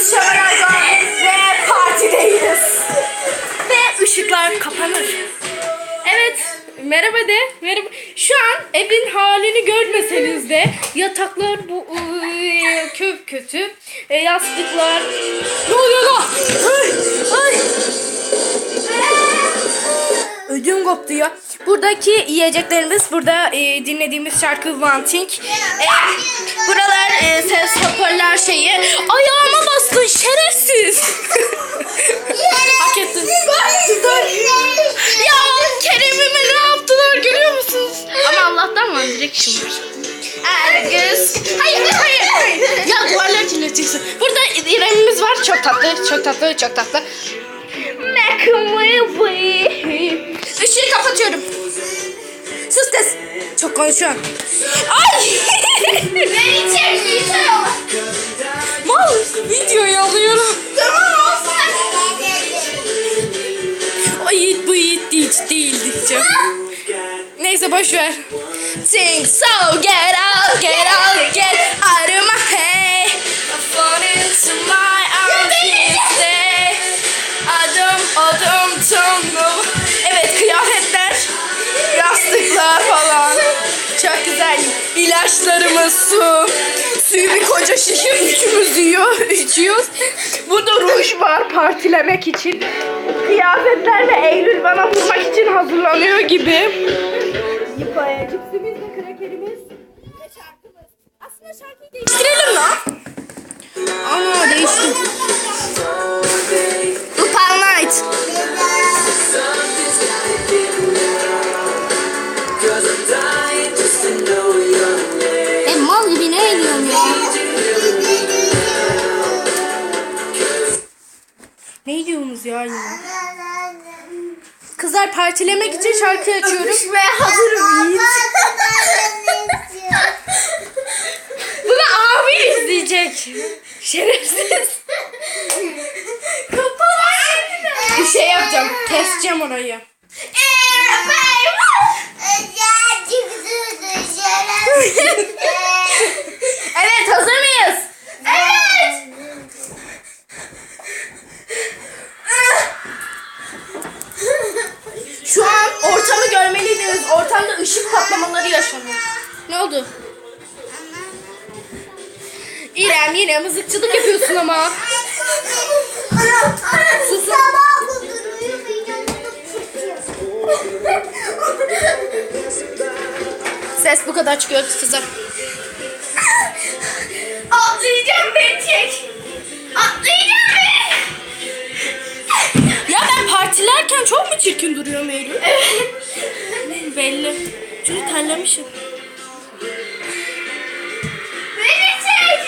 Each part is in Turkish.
Şevval Aydoğan ve partideyiz. Ve ışıklar kapanır. Evet, merhaba de. Merhaba. Şu an evin halini görmeseniz de yataklar bu köp kötü. E, yastıklar. Ne oluyor lan? Ay, ay. Ödüm koptu ya. Buradaki yiyeceklerimiz, burada e, dinlediğimiz şarkı Wanting. E, buralar e, ses Ama direkt şimdi. Ergüz. Hayır hayır hayır. Ya duvarları kirletiyorsun. Burada İrem'imiz var. Çok tatlı, çok tatlı, çok tatlı. Işığı kapatıyorum. Sus kız. Çok konuşuyorsun. Ay! Beni çek yeter ama. Mal videoyu alıyorum. Tamam olsun. Yiğit bu yiğit değil, değil diyeceğim. Neyse boş ver. Sing so get out, get out, get out of my head. I fall into my arms instead. Adım adım tanrım. Evet kıyafetler, yastıklar falan. Çok güzel. İlaçlarımız su. Suyu bir koca şişe üçümüz yiyor, içiyoruz. Burada ruj var partilemek için. Kıyafetler ve Eylül bana vurmak için hazırlanıyor gibi. Cipsimiz ve krakerimiz ve şarkımız. Aslında şarkıyı değiştirelim lan. Ana değişti. Upal Night. E mal gibi ne ediyorsun ya? Ne diyorsunuz ya yine? Kızlar partilemek için şarkı açıyorum. Öpüşmeye hazırım Yiğit. Bunu abi izleyecek. Şerefsiz. Bir şey yapacağım. Keseceğim orayı. Evet hazır mıyız? Evet. Şu an ortamı Ortamda ışık patlamaları yaşanıyor. Ne oldu? İrem yine mızıkçılık yapıyorsun ama. Susun. Ses bu kadar çıkıyor kızlar. Atlayacağım beni çek. Atlayacağım beni. Ya ben partilerken çok mu çirkin duruyorum Eylül? Evet. Belli. Çünkü terlemişim. Beni çek.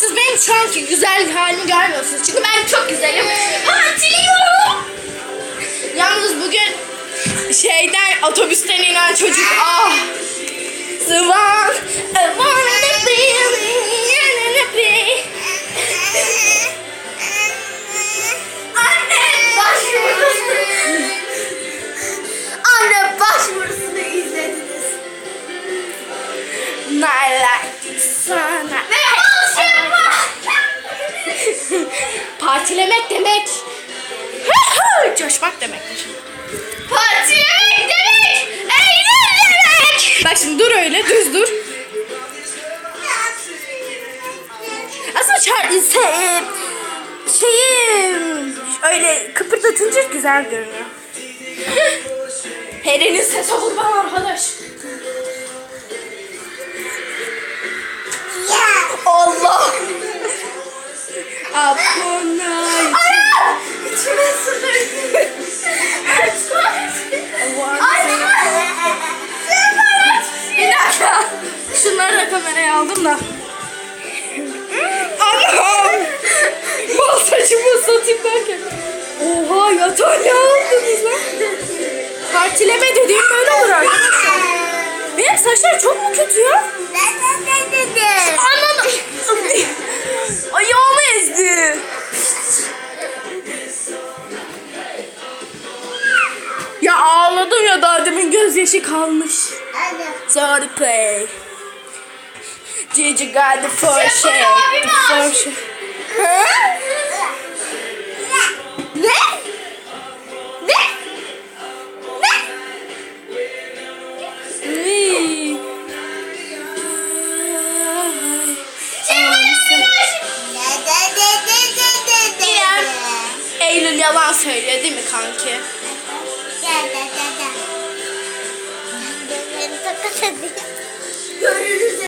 Siz benim şu anki güzel halimi görmüyorsunuz. Çünkü ben çok güzelim. Partiyorum. Yalnız bugün şeyden otobüsten inen çocuk ah. Sıvan. I wanna be, wanna be. Partilemek demek. Coşmak demektir. Partilemek demek. Eylül demek. Bak şimdi dur öyle düz dur. Aslında çar se, şeyi öyle kıpırdatınca güzel görünüyor. Heren'in sesi kurban arkadaş. Allah. Aldım da. Anam. Bal saçımı satayım derken. Oha yatağı ne aldınız lan? Partileme dediğim böyle olur arkadaşlar. Benim saçlar çok mu kötü ya? Anladım. Ayağımı ezdi. Ya ağladım ya daha demin gözyaşı kalmış. Sorry play. Did you got the shake? abi The aşık? shake. Ne? Ne? Ne? Iy. İrem. Eylül yalan söylüyor değil mi kanki? Görürüz